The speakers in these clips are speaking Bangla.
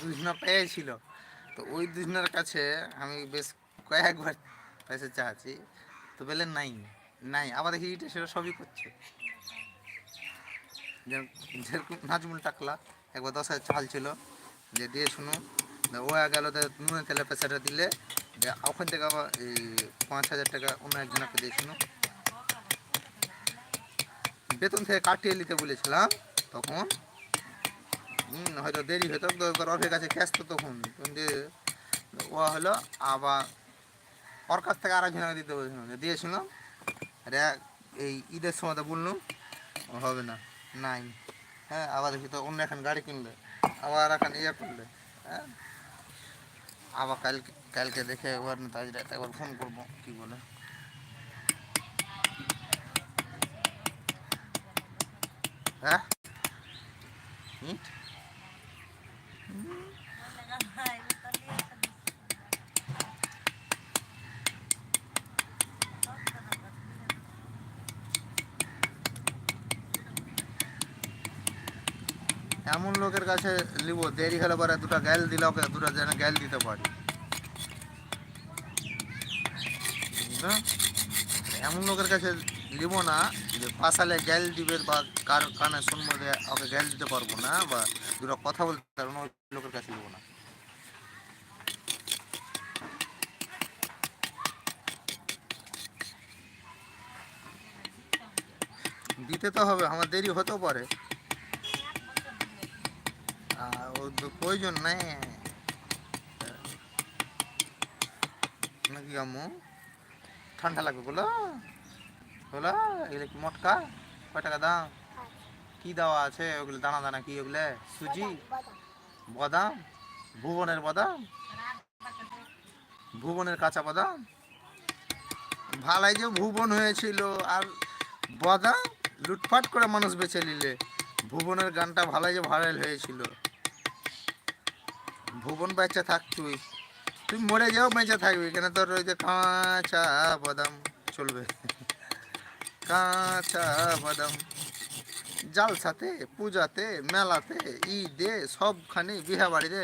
দুজনা পেয়েছিল। তো ওই দুজনার কাছে আমি বেশ কয়েকবার পয়সা চাচ্ছি। তো বললেন, নাই নাই আবার দেখি এটা সেটা সবই করছে। যেরকম নাজমুল টাকলা একবার দশ হাজার চাল ছিল যে দিয়ে শুনো ও গেল নুনে তেলে পয়সাটা দিলে ওখান থেকে আবার এই পাঁচ হাজার টাকা অন্য একজনকে দিয়ে শুনো। বেতন থেকে কাটিয়ে নিতে বলেছিলাম, তখন হয়তো দেরি হতো ওর কাছে ক্যাশ তো তখন দিয়ে ও হলো আবার ওর কাছ থেকে আর একজনকে দিতে বলেছিলাম দিয়েছিলাম আরে, এই ঈদের সময় তো বললাম হবে না, নাই। হ্যাঁ আবার দেখি তো অন্য এখন গাড়ি কিনলে আবার এখন ইয়ে করলে হ্যাঁ? আবার কালকে কালকে দেখে একবার তাজ রাত একবার ফোন করব, কি বলে? হ্যাঁ? এমন লোকের কাছে নিব দেরি হলে পরে দুটো গ্যাল দিলে ওকে, দুটো যেন গ্যাল দিতে পারি। এমন লোকের কাছে নিব না যে পাশালে গ্যাল দিবে বা কার কানে শুনব যে ওকে গ্যাল দিতে পারব না বা দুটো কথা বলতে পারব না লোকের কাছে নিব না। দিতে তো হবে, আমার দেরি হতেও পারে। প্রয়োজন নাই। নাকি আম্মু? ঠান্ডা লাগবে বলো। এগুলো কি মটকা? কয় টাকা দাম? কি দেওয়া আছে? ওগুলো দানা দানা কি ওগুলো? সুজি? বাদাম? ভুবনের বাদাম? ভুবনের কাঁচা বাদাম? ভালাই যে ভুবন হয়েছিল, আর বাদাম লুটপাট করে মানুষ বেছে নিলে, ভুবনের গানটা ভালোই যে ভাইরাল হয়েছিল। ভুবন বেঁচে থাক তুই। তুই মরে যাও, বেঁচে থাকবি, কেন তোর ওই যে কাঁচা বাদাম চলবে? কাঁচা বাদাম। জালসাতে, পূজাতে, মেলাতে, ঈদে সবখানে বিহা বাড়িতে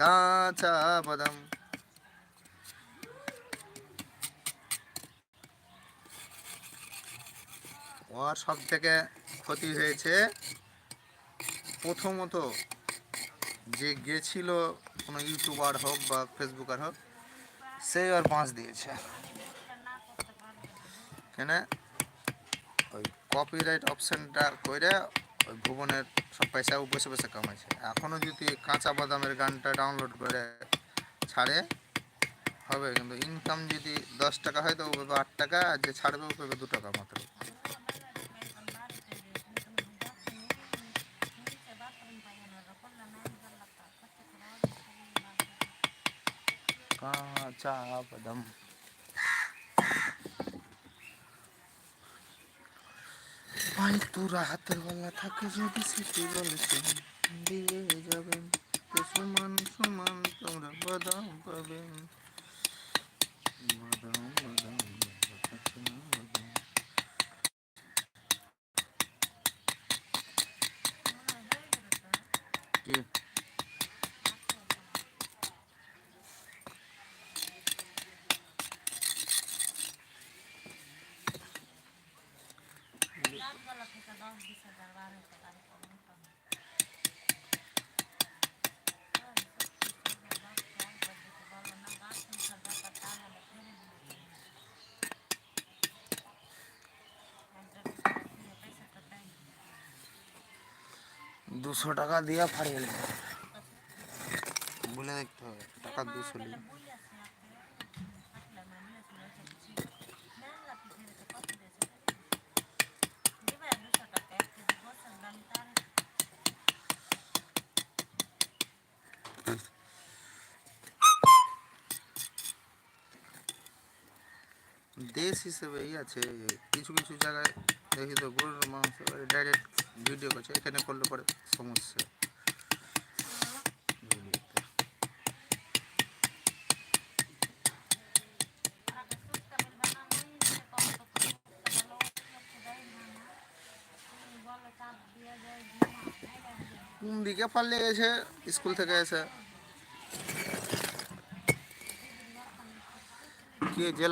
কাঁচা বাদাম। ওর সব থেকে ক্ষতি হয়েছে, প্রথমত যে গেছিল কোনো ইউটিউবার হোক বা ফেসবুকার হোক সেই আর বাঁশ দিয়েছে। কেন? কপিরাইট অপশানটা করে ওই ভুবনের সব পয়সা বসে বসে কামাইছে। এখনও যদি কাঁচা বাদামের গানটা ডাউনলোড করে ছাড়ে, হবে। কিন্তু ইনকাম যদি দশ টাকা হয় তো ও পাবে আট টাকা, আর যে ছাড়বে ও পাবে দু টাকা মাত্র। কাঁচা বাদাম। ভাই তোরা হাতের বেলা থাকে যদি সেটি বলেছে দিয়ে যাবেন সমান সমান তোমরা বাদাম পাবেন। বাদাম বাদাম বাদাম, বাদাম। কি দুশো টাকা দিয়ে ফাড়িয়ে নেবে বলে দেখতে হবে। টাকা দুশো নিয়ে দেশ হিসেবে এই আছে কিছু কিছু জায়গায় দেখি তো গরুর মাংস ডাইরেক্ট ভিডিও করছে এখানে করলে পরে সমস্যা ভিডিওতে। কোন দিকে পালিয়ে গেছে স্কুল থেকে এসে কি যে